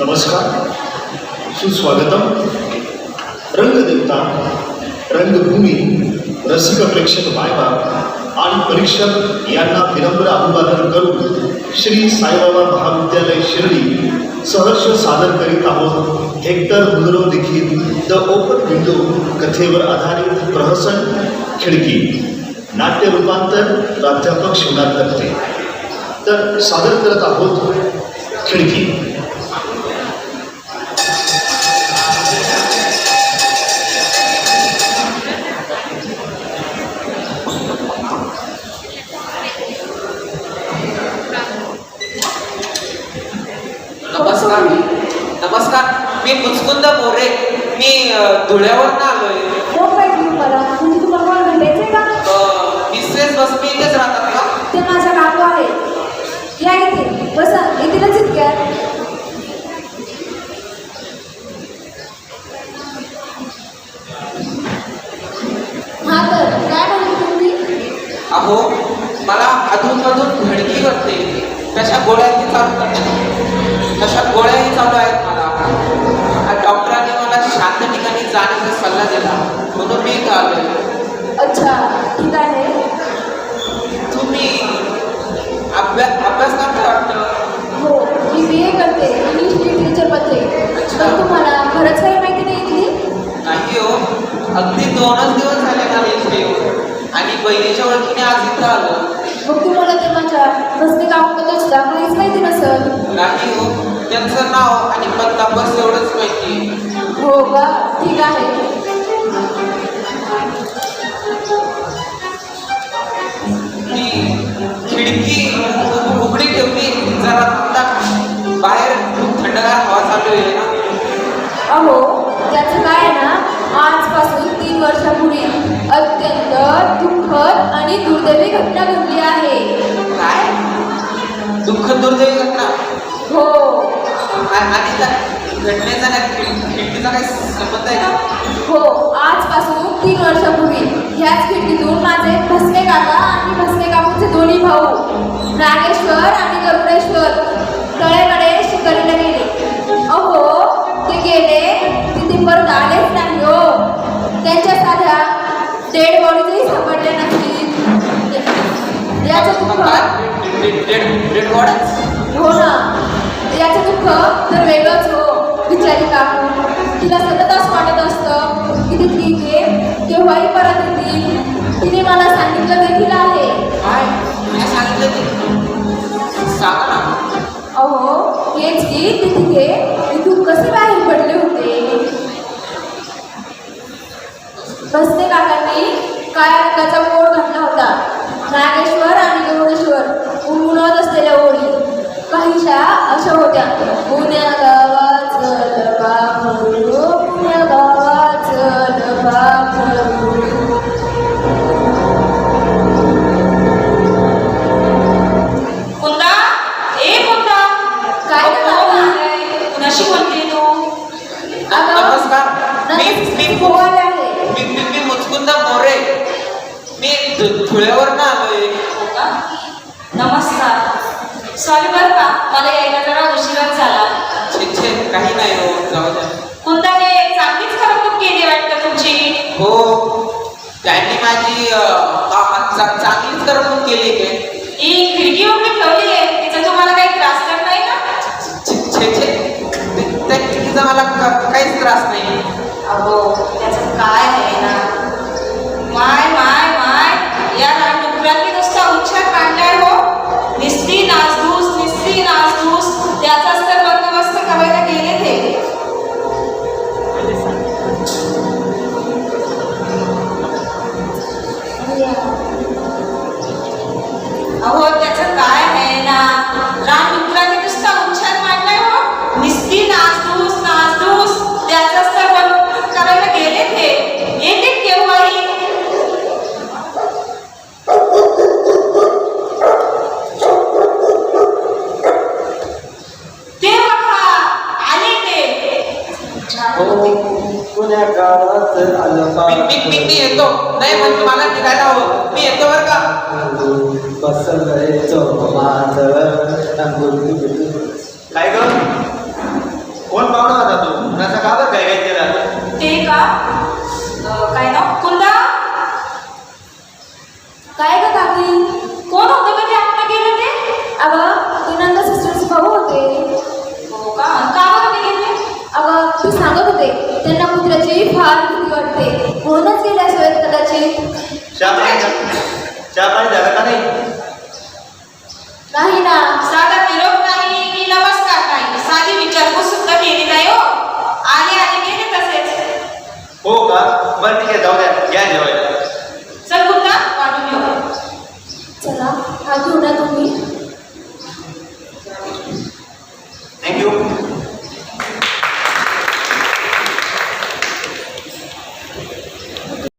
नमस्कार. स्वागतम रंगदेवता रंगभूमी रसिक प्रेक्षक बायबा आणि परीक्षक यांना विनम्र अभिवादन करून श्री साईबाबा महाविद्यालय शिर्डी सहर्ष सादर करीत आहोत. हेक्टर मुनरो लिखित द ओपन विंडो कथेवर आधारित प्रहसन खिडकी. नाट्य रूपांतर प्राध्यापक शिवनाथ करते तर सादर करत आहोत खिडकी. नमस्कार. नमस्कार. मी मुचकुंद मोरे मी अ, धुळ्यावरनं आलोय. मिसेस बसमी इथेच राहतात का? ते माझ्या काकू आहे. या इथे. बसा. येतीलच इतक्यात हा तर काय म्हणत तुम्ही? अहो मला अधूनमधून धडकी करते. तशा चालू करते तशा गोळ्याही चालू आहेत मला. डॉक्टरांनी मला शांत ठिकाणी जाण्याचा सल्ला दिला. म्हणून मी इथं आलोय. अच्छा ठीक आहे. तुम्ही अभ्यास अभ्यास करता वाटतं? हो मी बी ए करते इंग्लिश लिटरेचरमध्ये पण तुम्हाला खरंच काही माहिती नाही इथली? नाही हो. अगदी दोनच दिवस झाले मला इथे आणि बहिणीच्या ओळखीने आज इथं आलो. मग तुम्हाला ते माझ्या तीन वर्षापूर्वी अत्यंत दुःखद आणि दुर्दैवी घटना घडली आहे. काय? दुःख दुर्दैवी घटना? हो. आणि त्या घटनेचा खिड- खिडकीचा काही संबंध आहे का? हो. आजपासून तीन वर्षापूर्वी ह्याच खिडकीतून माझे भस्मे काका आणि भस्मे काकूचे दोन्ही भाऊ नागेश्वर याचं दुःख? हो? ना. याचं दुःख तर वेगळंच हो बिचारी काकू. तिला सतत असं वाटत असतं की ती ठीक आहे केव्हाही परत येतील तिने मला सांगितलं देखील आहे. सांगितलं अहो हेच की ती तिथे आलोय. हो नमस्कार. सॉरी बरं का मला यायला जरा उशिराच झाला छे छे काही नाही हो जाऊ द्या कुंदाने चांगलीच करमणूक केली वाटतं तुमची? हो. त्यांनी माझी चांगलीच करमणूक केली ही खिडकी उघडी ठेवली आहे. तिचा तुम्हाला हो पुण्या गावात मी मी येतो. नाही म्हणजे मला निघायला हवं. मी येतो बरं का? बसलंय माझं गुरु सांगत होते. त्यांना कुत्र्याची फार भीती वाटते. म्हणूनच गेले असेल कदाचित. चहा पाणी झा- चहा पाणी झालं का नाही? नाही ना. साधा निरोप नाही की नमस्कार नाही. साधी विचारपूस सुद्धा केली नाही हो. आले आले गेले तसेच. हो का? बरं ठीक आहे जाऊ द्या. या जेवायला. चल वाढून घेऊ. चला हात धुवून या तुम्ही.